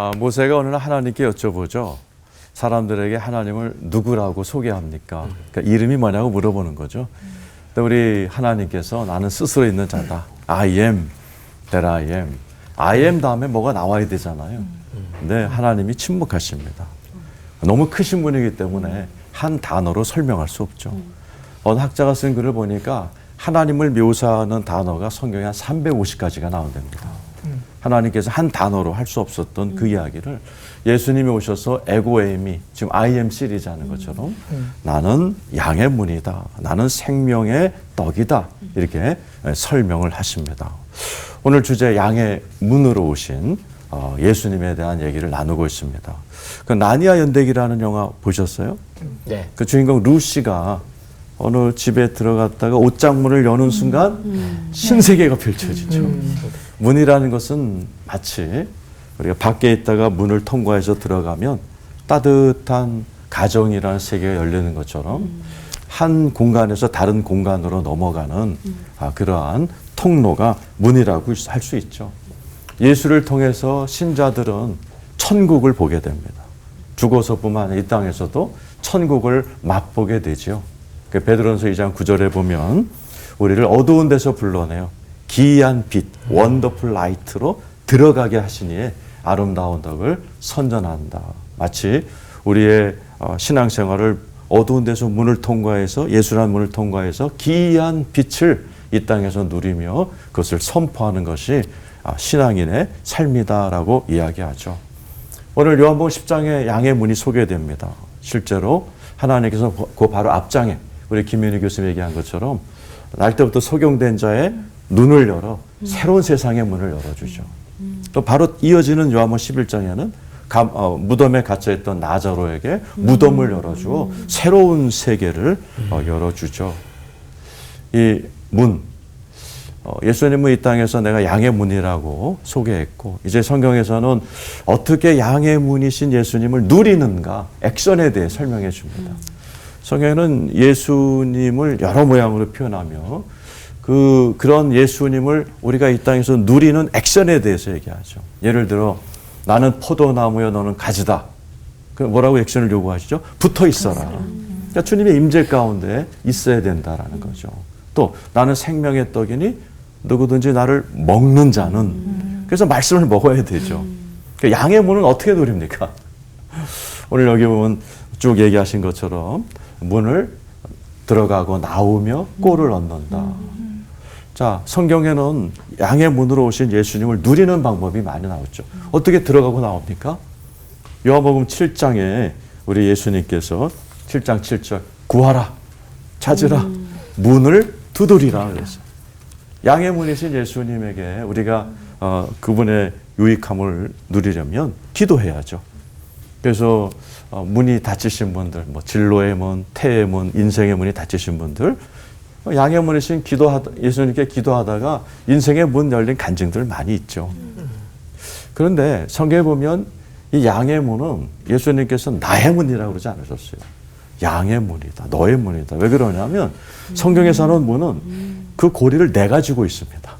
아, 모세가 어느 날 하나님께 여쭤보죠. 사람들에게 하나님을 누구라고 소개합니까? 그러니까 이름이 뭐냐고 물어보는 거죠. 근데 우리 하나님께서 나는 스스로 있는 자다. I am that I am. I am 다음에 뭐가 나와야 되잖아요. 근데 하나님이 침묵하십니다. 너무 크신 분이기 때문에 한 단어로 설명할 수 없죠. 어느 학자가 쓴 글을 보니까 하나님을 묘사하는 단어가 성경에 한 350가지가 나온답니다. 하나님께서 한 단어로 할 수 없었던 그 이야기를 예수님이 오셔서 에고에미 지금 IM 시리즈 하는 것처럼 나는 양의 문이다. 나는 생명의 떡이다. 이렇게 설명을 하십니다. 오늘 주제 양의 문으로 오신 어, 예수님에 대한 얘기를 나누고 있습니다. 그 나니아 연대기라는 영화 보셨어요? 네. 그 주인공 루시가 어느 집에 들어갔다가 옷장문을 여는 순간 신세계가 펼쳐지죠. 문이라는 것은 마치 우리가 밖에 있다가 문을 통과해서 들어가면 따뜻한 가정이라는 세계가 열리는 것처럼 한 공간에서 다른 공간으로 넘어가는 아, 그러한 통로가 문이라고 할 수 있죠. 예수를 통해서 신자들은 천국을 보게 됩니다. 죽어서뿐만 아니라 이 땅에서도 천국을 맛보게 되지요. 그 베드로전서 2장 9절에 보면 우리를 어두운 데서 불러내요. 기이한 빛, 원더풀 라이트로 들어가게 하시니에 아름다운 덕을 선전한다. 마치 우리의 어, 신앙생활을 어두운 데서 문을 통과해서 예수라는 문을 통과해서 기이한 빛을 이 땅에서 누리며 그것을 선포하는 것이 아, 신앙인의 삶이다라고 이야기하죠. 오늘 요한복음 10장에 양의 문이 소개됩니다. 실제로 하나님께서 그 바로 앞장에 우리 김민희 교수님 얘기한 것처럼 날 때부터 소경된 자의 눈을 열어 새로운 세상의 문을 열어주죠. 또 바로 이어지는 요한복음 11장에는 감, 어, 무덤에 갇혀 있던 나자로에게 무덤을 열어주어 새로운 세계를 어, 열어주죠. 이 문, 어, 예수님은 이 땅에서 내가 양의 문이라고 소개했고 이제 성경에서는 어떻게 양의 문이신 예수님을 누리는가 액션에 대해 설명해 줍니다. 성경에는 예수님을 여러 모양으로 표현하며 그 그런 예수님을 우리가 이 땅에서 누리는 액션에 대해서 얘기하죠. 예를 들어 나는 포도나무여 너는 가지다. 그 뭐라고 액션을 요구하시죠? 붙어 있어라. 그러니까 주님의 임재 가운데 있어야 된다라는 거죠. 또 나는 생명의 떡이니 누구든지 나를 먹는 자는 그래서 말씀을 먹어야 되죠. 그 양의 문은 어떻게 누립니까? 오늘 여기 보면 쭉 얘기하신 것처럼 문을 들어가고 나오며 꼴을 얻는다. 자, 성경에는 양의 문으로 오신 예수님을 누리는 방법이 많이 나왔죠. 어떻게 들어가고 나옵니까? 요한복음 7장에 우리 예수님께서 7장 7절 구하라 찾으라 문을 두드리라 그랬어요. 양의 문이신 예수님에게 우리가 어, 그분의 유익함을 누리려면 기도해야죠. 그래서 어, 문이 닫히신 분들, 뭐 진로의 문, 태의 문, 인생의 문이 닫히신 분들, 어, 양의 문이신 기도하다 예수님께 기도하다가 인생의 문 열린 간증들 많이 있죠. 그런데 성경에 보면 이 양의 문은 예수님께서 나의 문이라고 그러지 않으셨어요. 양의 문이다. 너의 문이다. 왜 그러냐면 성경에서 하는 문은 그 고리를 내가 쥐고 있습니다.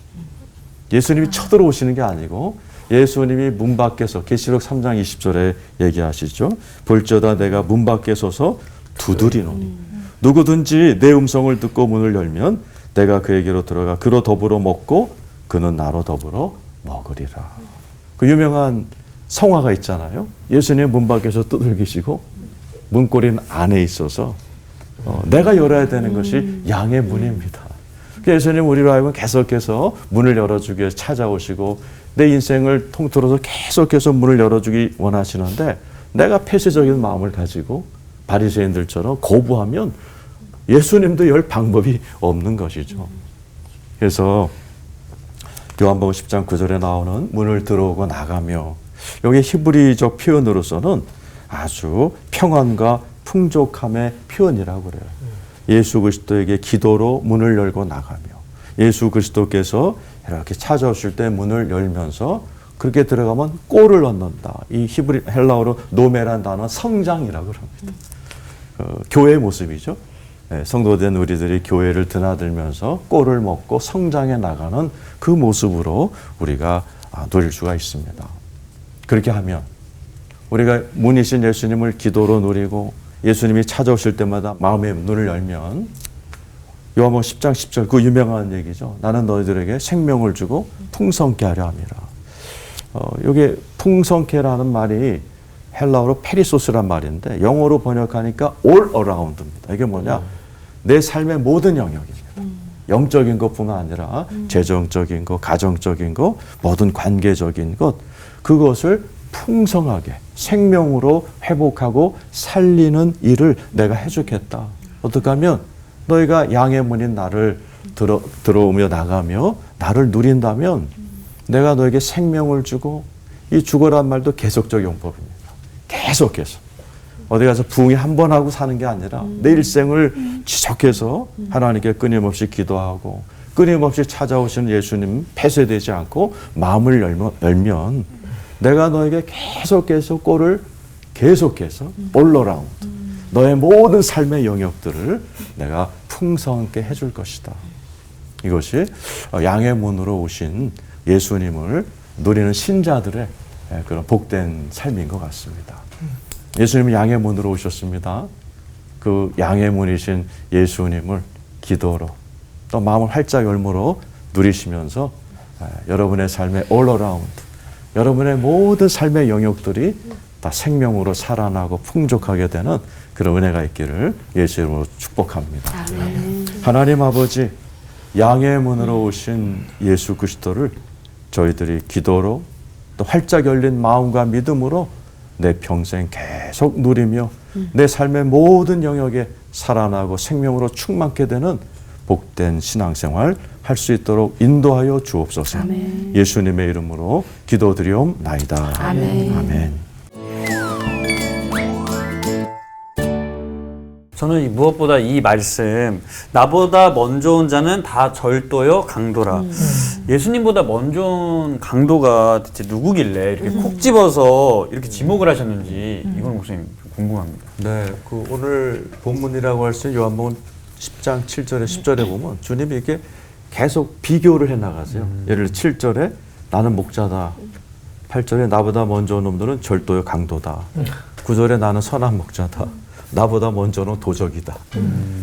예수님이 쳐들어오시는 게 아니고 예수님이 문 밖에서 계시록 3장 20절에 얘기하시죠. 볼저다 내가 문 밖에 서서 두드리노니 누구든지 내 음성을 듣고 문을 열면 내가 그에게로 들어가 그로 더불어 먹고 그는 나로 더불어 먹으리라. 그 유명한 성화가 있잖아요. 예수님 문 밖에서 두들기시고 문고리는 안에 있어서 어, 내가 열어야 되는 것이 양의 문입니다. 그 예수님 우리로 하여금 계속해서 문을 열어주기 위해서 찾아오시고 내 인생을 통틀어서 계속해서 문을 열어주기 원하시는데 내가 폐쇄적인 마음을 가지고 바리새인들처럼 거부하면 예수님도 열 방법이 없는 것이죠. 그래서 요한복음 10장 9절에 나오는 문을 들어오고 나가며 여기 히브리적 표현으로서는 아주 평안과 풍족함의 표현이라고 그래요. 예수 그리스도에게 기도로 문을 열고 나가며 예수 그리스도께서 이렇게 찾아오실 때 문을 열면서 그렇게 들어가면 꼴을 얻는다. 이 히브리 헬라어로 노메란 단어 성장이라고 합니다. 어, 교회의 모습이죠. 예, 성도된 우리들이 교회를 드나들면서 꼴을 먹고 성장해 나가는 그 모습으로 우리가 아, 누릴 수가 있습니다. 그렇게 하면 우리가 문이신 예수님을 기도로 누리고 예수님이 찾아오실 때마다 마음의 눈을 열면 요한복음 10장 10절 그 유명한 얘기죠. 나는 너희들에게 생명을 주고 풍성케 하려 함이라. 어, 이게 풍성케라는 말이 헬라어로 페리소스란 말인데 영어로 번역하니까 all around입니다. 이게 뭐냐? 내 삶의 모든 영역입니다. 영적인 것뿐만 아니라 재정적인 것, 가정적인 것, 모든 관계적인 것 그것을 풍성하게 생명으로 회복하고 살리는 일을 내가 해주겠다. 어떻게 하면 너희가 양의 문인 나를 들어, 들어오며 나가며 나를 누린다면 내가 너에게 생명을 주고 이 죽어란 말도 계속적 용법입니다. 계속해서. 어디 가서 부흥이 한 번 하고 사는 게 아니라 내 일생을 지속해서 하나님께 끊임없이 기도하고 끊임없이 찾아오시는 예수님 폐쇄되지 않고 마음을 열면, 열면 내가 너에게 계속해서 꼴을 계속해서 올러라운드 너의 모든 삶의 영역들을 내가 풍성하게 해줄 것이다. 이것이 양의 문으로 오신 예수님을 누리는 신자들의 그런 복된 삶인 것 같습니다. 예수님은 양의 문으로 오셨습니다. 그 양의 문이신 예수님을 기도로 또 마음을 활짝 열므로 누리시면서 여러분의 삶의 around, 여러분의 모든 삶의 영역들이 다 생명으로 살아나고 풍족하게 되는 그런 은혜가 있기를 예수 이름으로 축복합니다. 하나님 아버지 양의 문으로 오신 예수 그리스도를 저희들이 기도로 또 활짝 열린 마음과 믿음으로 내 평생 계속 누리며 내 삶의 모든 영역에 살아나고 생명으로 충만케 되는 복된 신앙생활 할 수 있도록 인도하여 주옵소서. 아멘. 예수님의 이름으로 기도드리옵나이다. 아멘. 아멘. 저는 이 무엇보다 이 말씀 나보다 먼저 온 자는 다 절도요 강도라 예수님보다 먼저 온 강도가 대체 누구길래 이렇게 콕 집어서 이렇게 지목을 하셨는지 이건 목사님 좀 궁금합니다. 네, 그 오늘 본문이라고 할 수 있는 요한복음 10장 7절에 10절에 보면 주님이 이렇게 계속 비교를 해 나가세요. 예를 들어 7절에 나는 목자다. 8절에 나보다 먼저 온 놈들은 절도요 강도다. 9절에 나는 선한 목자다. 나보다 먼저 온 도적이다.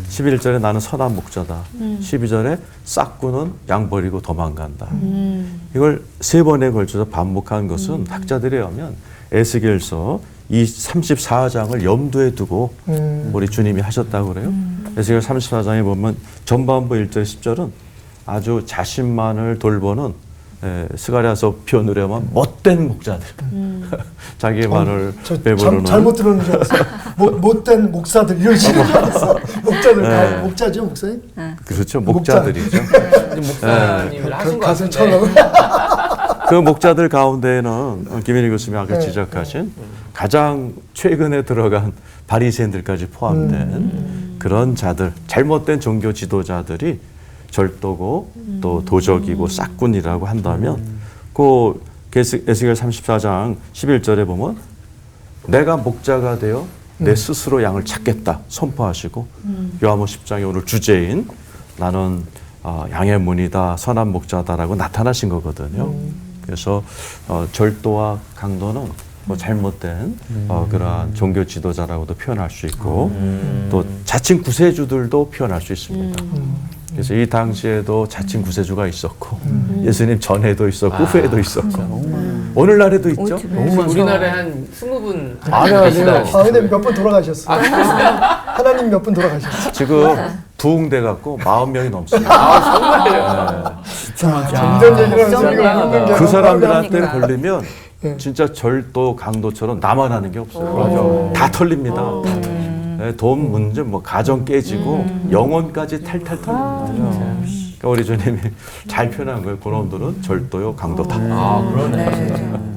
11절에 나는 선한 목자다. 12절에 싹구는 양 버리고 도망간다. 이걸 세 번에 걸쳐서 반복한 것은 학자들에 의하면 에스겔서 이 34장을 염두에 두고 우리 주님이 하셨다고 그래요. 에스겔 34장에 보면 전반부 1절 10절은 아주 자신만을 돌보는 에, 스가랴서 표현으로 하면 못된 목자들. 자기 말을 어, 저 배부르는 잘, 잘못 들은 줄 알았어. 못, 못된 목사들 이런 식으로 알았어. 목자들 네. 다 목자죠 목사님? 그렇죠. 목자. 목자들이죠. 목사님을 하신 것 가슴 같은데 쳐넣어. 그 목자들 가운데에는 김민희 교수님이 아까 네. 지적하신 가장 최근에 들어간 바리새인들까지 포함된 그런 자들, 잘못된 종교 지도자들이 절도고 또 도적이고 싹군이라고 한다면 그 에스- 에스겔 34장 11절에 보면 내가 목자가 되어 내 스스로 양을 찾겠다. 선포하시고 요한복음 10장의 오늘 주제인 나는 어, 양의 문이다 선한 목자다라고 나타나신 거거든요. 그래서 어, 절도와 강도는 뭐 잘못된 어, 그러한 종교 지도자라고도 표현할 수 있고 또 자칭 구세주들도 표현할 수 있습니다. 그래서 이 당시에도 자칭 구세주가 있었고 예수님 전에도 있었고 후에도 있었고 오늘날에도 있죠. 우리나라에 한 20분 아니요, 아니요. 아 근데 몇 분 돌아가셨어. 하나님 몇 분 돌아가셨어. 지금 부흥돼 갖고 40명이 넘습니다. 자, 점점 얘기를 하면서 걱정이야. 이거 묻는 게그 사람들한테 그러니까. 걸리면 네. 진짜 절도 강도처럼 나만 하는 게 없어요. 다 털립니다. 네, 돈 문제, 뭐 가정 깨지고 영혼까지 탈탈 털립니다. 그러니까 우리 주님이 잘 표현한 거예요. 그놈들은 절도요 강도다. 아 그러네